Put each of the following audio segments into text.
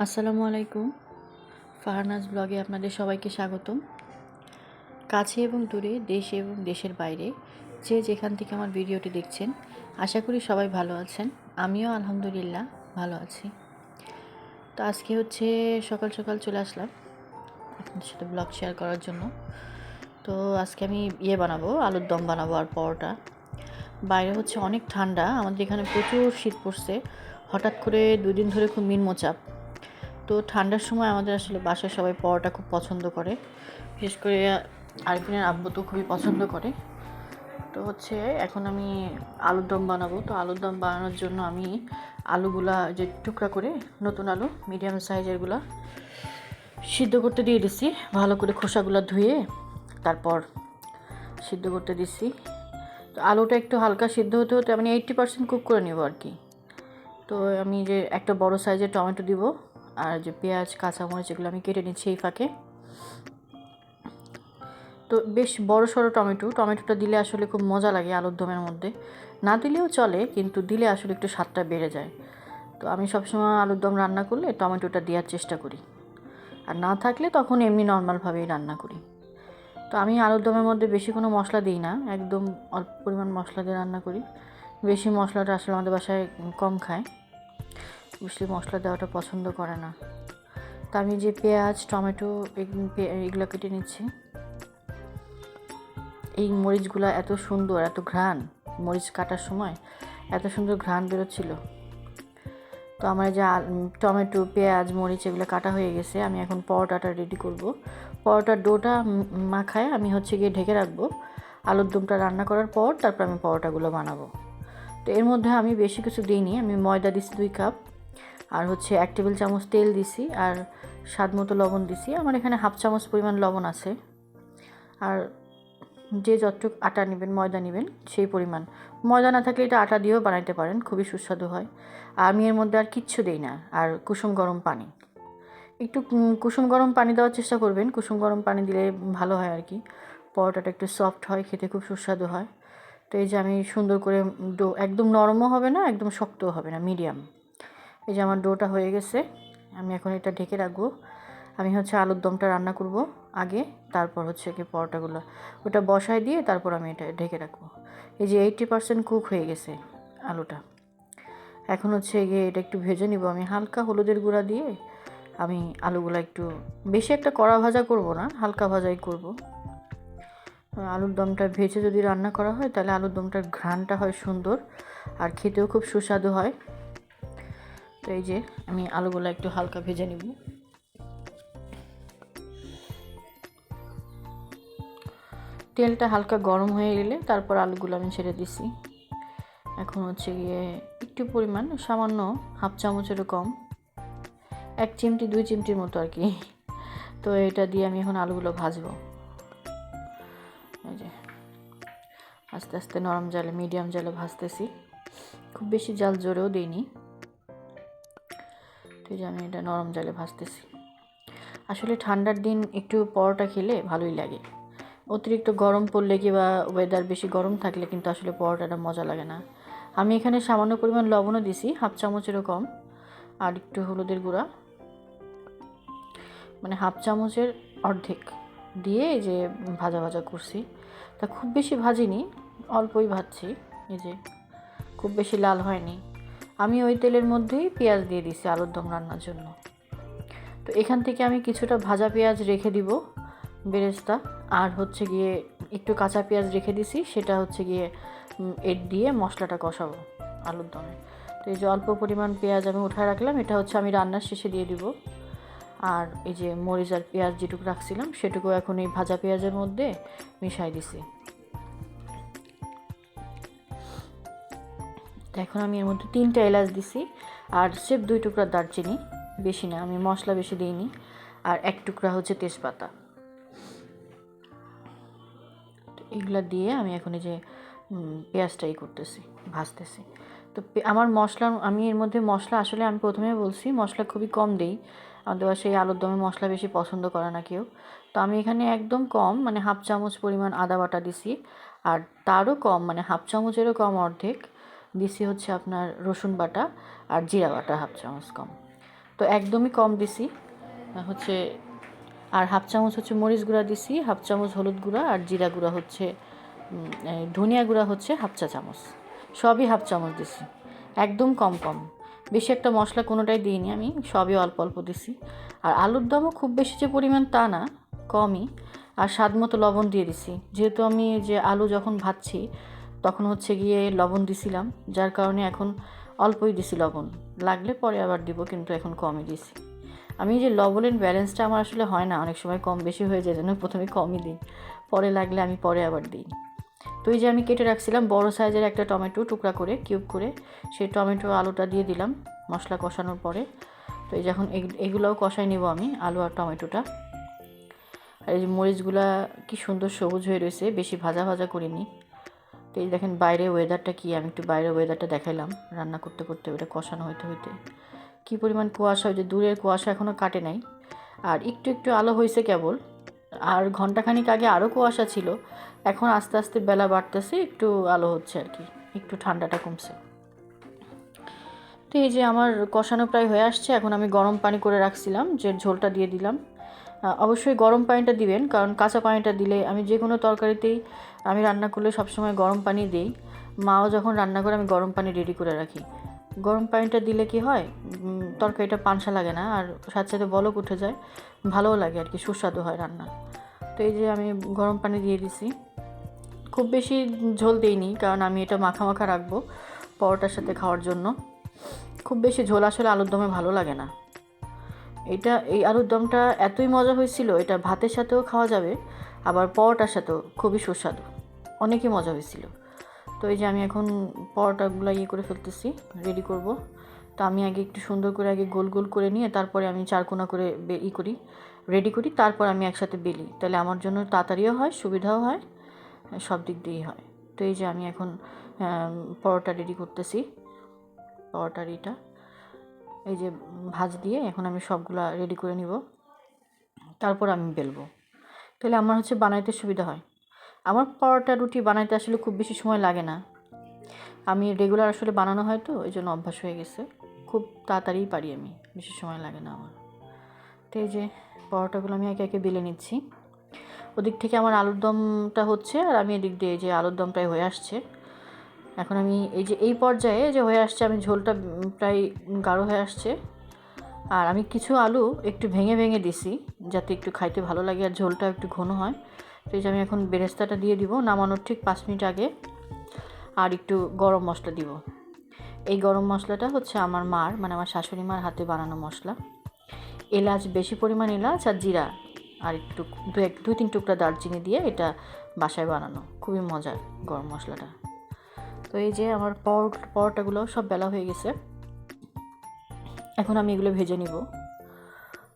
আসসালামু আলাইকুম। ফারনাজ ব্লগে আপনাদের সবাইকে স্বাগতম। কাছে এবং দূরে, দেশে এবং দেশের বাইরে যে যেখান থেকে আমার ভিডিওটি দেখছেন, আশা করি সবাই ভালো আছেন। আমিও আলহামদুলিল্লাহ ভালো আছি। তো আজকে হচ্ছে সকাল সকাল চলে আসলাম আপনাদের সাথে ব্লগ শেয়ার করার জন্য। তো আজকে আমি ইয়ে বানাবো, আলুর দম বানাবো আর পরোটা। বাইরে হচ্ছে অনেক ঠান্ডা, আমাদের এখানে প্রচুর শীত পড়ছে। হঠাৎ করে দুদিন ধরে খুব মিনমোচাপ তো ঠান্ডার সময় আমাদের আসলে বাসায় সবাই পরোটা খুব পছন্দ করে। বিশেষ করে আরফিনের আব্বু তো খুবই পছন্দ করে। তো হচ্ছে এখন আমি আলুর দম বানাবো। তো আলুর দম বানানোর জন্য আমি আলুগুলা যে টুকরা করে নতুন আলু মিডিয়াম সাইজেরগুলা সিদ্ধ করতে দিয়ে দিছি। ভালো করে খোসাগুলো ধুয়ে তারপর সিদ্ধ করতে দিছি। তো আলুটা একটু হালকা সিদ্ধ হতে হতে আমি এইট্টি পার্সেন্ট কুক করে নেব আর কি। তো আমি যে একটা বড় সাইজের টমেটো দিব আর যে পেঁয়াজ, কাঁচামরিচ এগুলো আমি কেটে নিচ্ছি এই ফাঁকে। তো বেশ বড় সড়ো টমেটো। টমেটোটা দিলে আসলে খুব মজা লাগে আলুর দমের মধ্যে। না দিলেও চলে, কিন্তু দিলে আসলে একটু স্বাদটা বেড়ে যায়। তো আমি সবসময় আলুর দম রান্না করলে টমেটোটা দেওয়ার চেষ্টা করি। আর না থাকলে তখন এমনি নর্মালভাবেই রান্না করি। তো আমি আলুর দমের মধ্যে বেশি কোনো মশলা দিই না, একদম অল্প পরিমাণ মশলা দিয়ে রান্না করি। বেশি মশলাটা আসলে আমাদের বাসায় কম খায়। বেশি মশলা দেওয়াটা পছন্দ করে না। তো আমি যে পেঁয়াজ, টমেটো এগুলো কেটে নিচ্ছি। এই মরিচগুলো এত সুন্দর, এত ঘ্রাণ, মরিচ কাটার সময় এত সুন্দর ঘ্রাণ বেরোচ্ছিল। তো আমার যে টমেটো, পেঁয়াজ, মরিচ এগুলো কাটা হয়ে গেছে, আমি এখন পরোটাটা রেডি করব। পরোটার ডোটা মাখায় আমি হচ্ছে গিয়ে ঢেকে রাখব। আলুর দমটা রান্না করার পর তারপর আমি পরোটাগুলো বানাবো। তো এর মধ্যে আমি বেশি কিছু দিইনি, আমি ময়দা দিছি দুই কাপ। আর হচ্ছে এক টেবিল চামচ তেল দিছি আর স্বাদ মতো লবণ দিছি। আমার এখানে হাফ চামচ পরিমাণ লবণ আছে। আর যে যতটুকু আটা নেবেন, ময়দা নেবেন, সেই পরিমাণ। ময়দা না থাকলে এটা আটা দিয়েও বানাইতে পারেন, খুবই সুস্বাদু হয়। আমি এর মধ্যে আর কিচ্ছু দিই না, আর কুসুম গরম পানি। একটু কুসুম গরম পানি দেওয়ার চেষ্টা করবেন। কুসুম গরম পানি দিলে ভালো হয় আর কি। পরোটাটা একটু সফট হয়, খেতে খুব সুস্বাদু হয়। তো এই যে আমি সুন্দর করে ডো, একদম নরমও হবে না, একদম শক্তও হবে না মিডিয়াম এই যে আমার ডোটা হয়ে গেছে, আমি এখন এটা ঢেকে রাখব। আমি হচ্ছে আলুর দমটা রান্না করব আগে, তারপর হচ্ছে কি পরোটাগুলো। ওটা বসায় দিয়ে তারপর আমি এটা ঢেকে রাখব। এই যে এইটটি পার্সেন্ট কুক হয়ে গেছে আলুটা। এখন হচ্ছে গিয়ে এটা একটু ভেজে নিব। আমি হালকা হলুদের গুঁড়া দিয়ে আমি আলুগুলো একটু, বেশি একটা কড়া ভাজা করব না, হালকা ভাজাই করব। আলুর দমটা ভেজে যদি রান্না করা হয়, তাহলে আলুর দমটার ঘ্রাণটা হয় সুন্দর, আর খেতেও খুব সুস্বাদু হয়। তো এই যে আমি আলুগুলো একটু হালকা ভেজে নিব। তেলটা হালকা গরম হয়ে গেলে তারপর আলুগুলো আমি ছেড়ে দিছি। এখন হচ্ছে গিয়ে একটু পরিমাণ সামান্য হাফ চামচেরও কম, এক চিমটি, দুই চিমটির মতো আর কি। তো এটা দিয়ে আমি এখন আলুগুলো ভাজবো। এই যে আস্তে আস্তে নরম জালে, মিডিয়াম জালে ভাজতেছি। খুব বেশি জাল জোরেও দিইনি। তো যে আমি এটা নরম জলে ভাজতেছি। আসলে ঠান্ডার দিন একটু পরোটা খেলে ভালোই লাগে। অতিরিক্ত গরম পড়লে কি বা ওয়েদার বেশি গরম থাকলে কিন্তু আসলে পরোটাটা মজা লাগে না। আমি এখানে সামান্য পরিমাণ লবণও দিছি, হাফ চামচেরও কম। আর একটু হলুদের গুঁড়া। মানে হাফ চামচের অর্ধেক দিয়ে এই যে ভাজা ভাজা করছি। তা খুব বেশি ভাজিনি, অল্পই ভাজছি। এই যে খুব বেশি লাল হয়নি। আমি ওই তেলের মধ্যেই পেঁয়াজ দিয়ে দিছি আলুর দম রান্নার জন্য। তো এখান থেকে আমি কিছুটা ভাজা পেঁয়াজ রেখে দিব বেরেস্তা। আর হচ্ছে গিয়ে একটু কাঁচা পেঁয়াজ রেখে দিছি, সেটা হচ্ছে গিয়ে এর দিয়ে মশলাটা কষাবো আলুর দমে। তো এই যে অল্প পরিমাণ পেঁয়াজ আমি উঠায় রাখলাম, এটা হচ্ছে আমি রান্নার শেষে দিয়ে দিব। আর এই যে মরিচ আর পেঁয়াজ যেটুকু রাখছিলাম, সেটুকু এখন এই ভাজা পেঁয়াজের মধ্যে মিশাই দিছি। তো এখন আমি এর মধ্যে তিনটা এলাচ দিছি। আর সেফ দুই টুকরা দারচিনি, বেশি না, আমি মশলা বেশি দিইনি। আর এক টুকরা হচ্ছে তেজপাতা। এগুলা দিয়ে আমি এখন এই যে পেঁয়াজটা পেঁয়াজটাই করতেছি, ভাজতেছি। তো আমার মশলা, আমি এর মধ্যে মশলা, আসলে আমি প্রথমে বলছি, মশলা খুবই কম দিই। আমাদের বাসায় আলুর দমে মশলা বেশি পছন্দ করে না কেউ। তো আমি এখানে একদম কম মানে হাফ চামচ পরিমাণ আদা বাটা দিছি। আর তারও কম মানে হাফ চামচেরও কম অর্ধেক। দিছি হচ্ছে আপনার রসুন বাটা আর জিরা বাটা হাফ চামচ কম। তো একদমই কম দিছি হচ্ছে আর হাফ চামচ হচ্ছে মরিচ গুঁড়া দিছি, হাফ চামচ হলুদ গুঁড়া আর জিরা গুঁড়া হচ্ছে ধনিয়া গুঁড়া হচ্ছে হাফ চা চামচ। সবই হাফ চামচ দিছি। একদম কম কম। বেশি একটা মশলা কোনোটাই দিইনি আমি, সবই অল্প অল্প দিছি। আর আলুর দমও খুব বেশি যে পরিমাণ তা না, কমই। আর স্বাদ মতো লবণ দিয়ে দিছি। যেহেতু আমি যে আলু যখন ভাজছি তখন হচ্ছে গিয়ে লবণ দিছিলাম, যার কারণে এখন অল্পই দিছি লবণ। লাগলে পরে আবার দিব, কিন্তু এখন কমই দিছি। আমি যে লবণের ব্যালেন্সটা আমার আসলে হয় না, অনেক সময় কম বেশি হয়ে যায় জন্য প্রথমে কমই দিই। পরে লাগলে আমি পরে আবার দিই। তো এই যে আমি কেটে রাখছিলাম, বড় সাইজের একটা টমেটো টুকরা করে কিউব করে, সেই টমেটো আলুটা দিয়ে দিলাম মশলা কষানোর পরে। তো এই যখন এগ- এগুলোও কষাই নেব আমি, আলু আর টমেটোটা। আর এই যে মরিচগুলা কি সুন্দর সবুজ হয়ে রয়েছে, বেশি ভাজা ভাজা করিনি। তো এই দেখেন বাইরে ওয়েদারটা কি? আমি একটু বাইরের ওয়েদারটা দেখাইলাম। রান্না করতে করতে ওটা কষানো হইতে হইতে। কী পরিমাণ কুয়াশা যে দূরের কুয়াশা এখনও কাটে নাই। আর একটু একটু আলো হয়েছে কেবল। আর ঘন্টাখানিক আগে আরও কুয়াশা ছিল। এখন আস্তে আস্তে বেলা বাড়তেছে, একটু আলো হচ্ছে আর কি। একটু ঠান্ডাটা কমছে। তো এই যে আমার কষানো প্রায় হয়ে আসছে। এখন আমি গরম পানি করে রাখছিলাম, যে ঝোলটা দিয়ে দিলাম। অবশ্যই গরম পানিটা দিবেন, কারণ কাঁচা পানিটা দিলে আমি যে কোনো তরকারিতেই আমি রান্না করলে সবসময় গরম পানি দিই। মাও যখন রান্না করে আমি গরম পানি রেডি করে রাখি। গরম পানিটা দিলে কি হয়? তরকারিটা পানসা লাগে না, আর সাথে সাথে বলক উঠে যায়, ভালোও লাগে আর কি, সুস্বাদু হয় রান্না তো এই যে আমি গরম পানি দিয়ে দিছি। খুব বেশি ঝোল দিইনি, কারণ আমি এটা মাখা মাখা রাখব পরোটার সাথে খাওয়ার জন্য। খুব বেশি ঝোল আসলে আলুর দমে ভালো লাগে না। এটা এই আলুর দমটা এতই মজা হয়েছিল, এটা ভাতের সাথেও খাওয়া যাবে, আবার পরোটার সাথেও খুবই সুস্বাদু। অনেকই মজা হয়েছিল। তো এই যে আমি এখন পরোটাগুলো ইয়ে করে ফেলতেছি রেডি করব। তো আমি আগে একটু সুন্দর করে আগে গোল গোল করে নিয়ে তারপরে আমি চারকোনা করে ই করি রেডি করি, তারপর আমি একসাথে বেলি। তাহলে আমার জন্য তাড়াতাড়িও হয়, সুবিধাও হয়, সব দিক দিয়েই হয়। তো এই যে আমি এখন পরোটা রেডি করতেছি। পরোটার এটা এই যে ভাজ দিয়ে এখন আমি সবগুলা রেডি করে নিব। তারপর আমি বেলবো। তাহলে আমার হচ্ছে বানাইতে সুবিধা হয়। আমার পরোটা রুটি বানাইতে আসলে খুব বেশি সময় লাগে না। আমি রেগুলার আসলে বানানো হয় তো, এই জন্য অভ্যাস হয়ে গেছে। খুব তাড়াতাড়িই পারি আমি, বেশি সময় লাগে না আমার। তো এই যে পরোটাগুলো আমি একে একে বেলে নিচ্ছি। ওদিক থেকে আমার আলুর দমটা হচ্ছে আর আমি এদিক দিয়ে যে আলুর দমটাই হয়ে আসছে। এখন আমি এই যে, এই পর্যায়ে যে হয়ে আসছে, আমি ঝোলটা প্রায় গাঢ় হয়ে আসছে। আর আমি কিছু আলু একটু ভেঙে ভেঙে দিছি, যাতে একটু খাইতে ভালো লাগে আর ঝোলটা একটু ঘন হয়। তো এই যে আমি এখন বেরেস্তাটা দিয়ে দিব, নামানোর ঠিক পাঁচ মিনিট আগে। আর একটু গরম মশলা দিব। এই গরম মশলাটা হচ্ছে আমার মার মানে আমার শাশুড়ি মার হাতে বানানো মশলা। এলাচ বেশি পরিমাণ এলাচ আর জিরা, আর একটু দু এক, দুই তিন টুকরা দারচিনি দিয়ে এটা বাসায় বানানো। খুবই মজার গরম মশলাটা। তো এই যে আমার পর পরোটাগুলো সব বেলা হয়ে গেছে। এখন আমি এগুলো ভেজে নিব।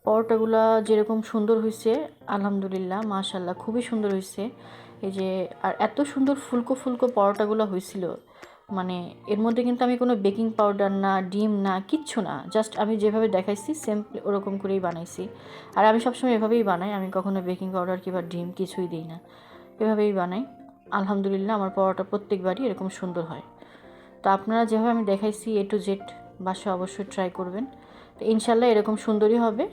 পরোটাগুলো যেরকম সুন্দর হয়েছে, আলহামদুলিল্লাহ মাশাল্লাহ খুবই সুন্দর হয়েছে। এই যে, আর এত সুন্দর ফুলকো ফুলকো পরোটাগুলো হয়েছিল মানে এর মধ্যে কিন্তু আমি কোনো বেকিং পাউডার না, ডিম না, কিচ্ছু না, জাস্ট আমি যেভাবে দেখাইছি, সেম ওরকম করেই বানাইছি। আর আমি সবসময় এভাবেই বানাই, আমি কখনো বেকিং পাউডার কিংবা ডিম কিছুই দিই না, এভাবেই বানাই। আলহামদুলিল্লাহ আমার পরোটা প্রত্যেকবারই এরকম সুন্দর হয়। তো আপনারা যেভাবে আমি দেখাইছি এ টু জেড বাসা অবশ্যই ট্রাই করবেন। তো ইনশাল্লাহ এরকম সুন্দরই হবে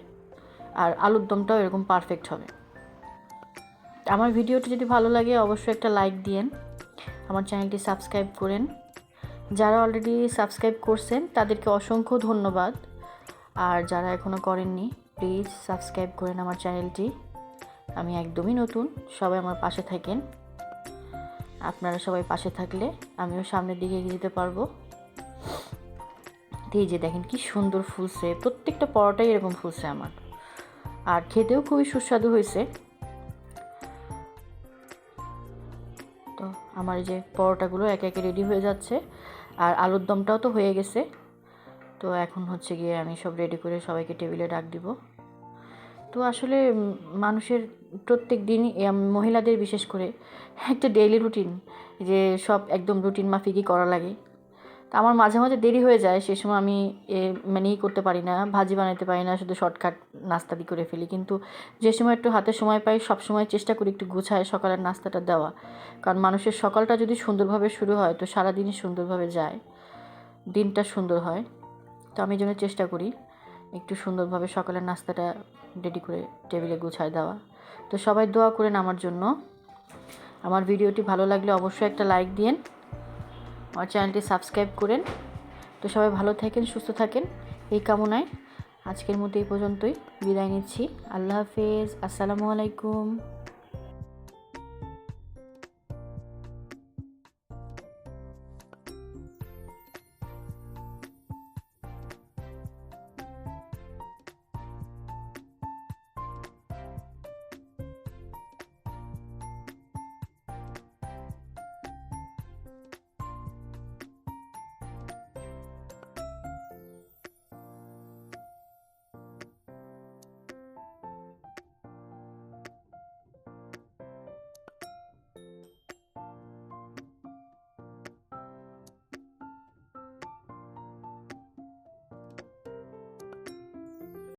আর আলুর দমটাও এরকম পারফেক্ট হবে। আমার ভিডিওটি যদি ভালো লাগে অবশ্যই একটা লাইক দিয়েন, আমার চ্যানেলটি সাবস্ক্রাইব করেন। যারা অলরেডি সাবস্ক্রাইব করছেন, তাদেরকে অসংখ্য ধন্যবাদ। আর যারা এখনও করেননি প্লিজ সাবস্ক্রাইব করেন আমার চ্যানেলটি। আমি একদমই নতুন, সবাই আমার পাশে থাকেন। আপনারা সবাই পাশে থাকলে আমিও সামনের দিকে এগিয়ে যেতে পারব। এই যে দেখেন কি সুন্দর ফুলছে, প্রত্যেকটা পরোটাই এরকম ফুলছে আমার। আর খেতেও খুবই সুস্বাদু হয়েছে। তো আমার এই যে পরোটাগুলো একে একে রেডি হয়ে যাচ্ছে। আর আলুর দমটাও তো হয়ে গেছে। তো এখন হচ্ছে গিয়ে আমি সব রেডি করে সবাইকে টেবিলে ডাক দিব। তো আসলে মানুষের প্রত্যেক দিনই মহিলাদের বিশেষ করে একটা ডেইলি রুটিন যে সব একদম রুটিন মাফিকই করা লাগে। তা আমার মাঝে মাঝে দেরি হয়ে যায় সে সময় আমি এ, মানে ই করতে পারি না ভাজি বানাতে পারি না শুধু শর্টকাট নাস্তা দিয়ে করে ফেলি। কিন্তু যে সময় একটু হাতে সময় পাই সব সময় চেষ্টা করি একটু গুছায় সকালের নাস্তাটা দেওয়া। কারণ মানুষের সকালটা যদি সুন্দরভাবে শুরু হয় তো সারাদিনই সুন্দরভাবে যায়। দিনটা সুন্দর হয়। তো আমি জন্য চেষ্টা করি। একটু সুন্দরভাবে সকালের নাস্তাটা রেডি করে টেবিলে গুছায় দেওয়া। তো সবাই দোয়া করেন আমার জন্য। আমার ভিডিওটি ভালো লাগলে অবশ্যই একটা লাইক দিন আমার চ্যানেলটি সাবস্ক্রাইব করেন। তো সবাই ভালো থাকেন, সুস্থ থাকেন। এই কামনায় আজকের মতো এই পর্যন্তই। বিদায় নিচ্ছি। আল্লাহ হাফেজ। আসসালামু আলাইকুম।